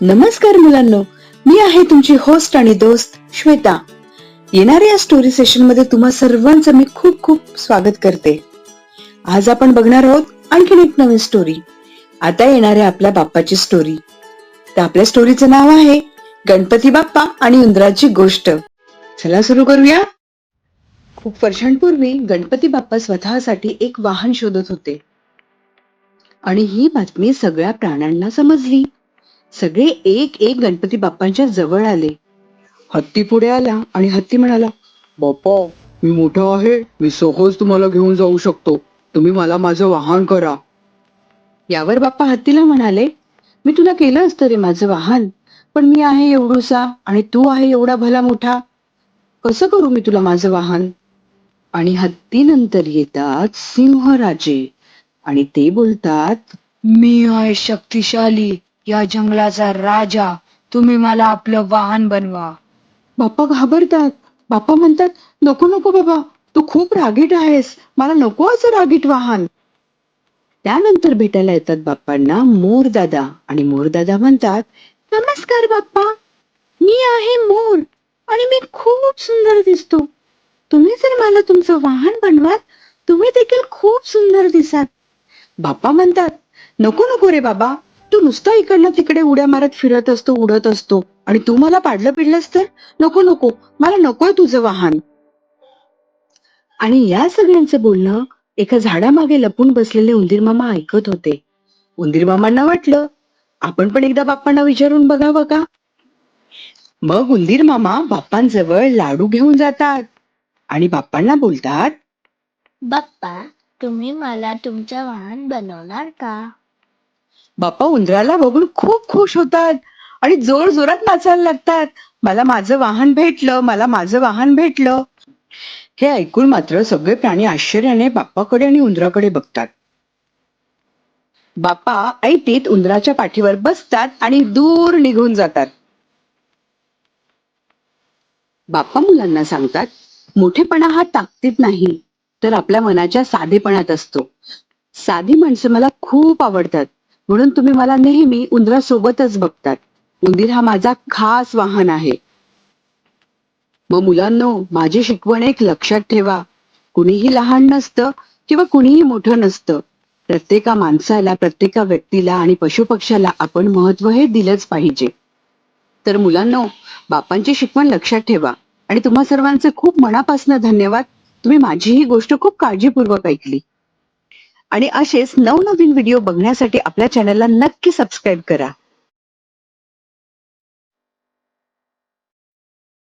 नमस्कार मुलांनो मी आहे तुमची होस्ट आणि दोस्त श्वेता. येणाऱ्या या स्टोरी सेशनमध्ये तुम्हा सर्वांचं मी खूप खूप स्वागत करते. आज आपण बघणार आहोत आणखीन एक नवीन स्टोरी आता येणाऱ्या आपल्या बाप्पाची स्टोरी तर आपल्या स्टोरीचं नाव आहे गणपती बाप्पा आणि उंदराची गोष्ट. चला सुरू करूया. खूप वर्षांपूर्वी गणपती बाप्पा स्वतःसाठी एक वाहन शोधत होते. आणि ही बातमी सगळ्या प्राण्यांना समजली. सगळे एक एक गणपती बाप्पांच्या जवळ आले. हत्ती पुढे आला आणि हत्ती म्हणाला बाप्पा मी मोठा आहे मी सहज तुम्हाला घेऊन जाऊ शकतो. तुम्ही मला माझं वाहन करा. यावर बाप्पा हत्तीला म्हणाले मी तुला केलं असतं रे माझं वाहन पण मी आहे एवढूसा आणि तू आहे एवढा भला मोठा. कसं करू मी तुला माझं वाहन? आणि हत्तीनंतर येतात सिंहराजे आणि ते बोलतात मी आहे शक्तिशाली या जंगलाचा राजा तुम्ही मला आपलं वाहन बनवा. बाप्पा घाबरतात. बाप्पा म्हणतात नको नको बाबा तू खूप रागीट आहेस. मला नको असं रागीट वाहन. त्यानंतर भेटायला येतात बाप्पांना मोर दादा. आणि मोर दादा म्हणतात नमस्कार बाप्पा. मी आहे मोर आणि मी खूप सुंदर दिसतो. तुम्ही जर मला तुमचं वाहन बनवाल तुम्ही देखील खूप सुंदर दिसाल. बाप्पा म्हणतात नको नको रे बाबा. तू नुसता इकडनं तिकडे उड्या मारत फिरत असतो उडत असतो. आणि तू मला पाडलं पिडलंस तर? नको नको. मला नकोय तुझं वाहन. आणि या सगळ्यांचं बोलणं एका झाडामागे लपून बसलेले उंदीर मामा ऐकत होते. उंदीर मामांना वाटलं आपण पण एकदा बाप्पांना विचारून बघावं का? मग उंदीर मामा बाप्पांजवळ लाडू घेऊन जातात आणि बाप्पांना बोलतात बाप्पा तुम्ही मला तुमचं वाहन बनवणार का? बाप्पा उंदराला बघून खूप खुश होतात आणि जोर जोरात नाचायला लागतात. मला माझं वाहन भेटलं मला माझं वाहन भेटलं. हे ऐकून मात्र सगळे प्राणी आश्चर्याने बाप्पाकडे आणि उंदराकडे बघतात. बाप्पा ऐटीत उंदराच्या पाठीवर बसतात आणि दूर निघून जातात. बाप्पा मुलांना सांगतात मोठेपणा हा ताकदीत नाही तर आपल्या मनाच्या साधेपणात असतो. साधी माणसं मला खूप आवडतात. म्हणून तुम्ही मला नेहमी उंदरासोबतच बघतात. उंदीर हा माझा खास वाहन आहे. मग मुलांनो माझी शिकवण एक लक्षात ठेवा. कुणीही लहान नसतं किंवा कुणीही मोठं नसतं. प्रत्येका माणसाला प्रत्येका व्यक्तीला आणि पशुपक्ष्याला आपण महत्त्व हे दिलंच पाहिजे. तर मुलांनो बापांची शिकवण लक्षात ठेवा. आणि तुम्हा सर्वांचे खूप मनापासून धन्यवाद. तुम्ही माझी ही गोष्ट खूप काळजीपूर्वक ऐकली. आणि असेच नवनवीन व्हिडिओ बघण्यासाठी आपल्या चॅनलला नक्की सबस्क्राईब करा.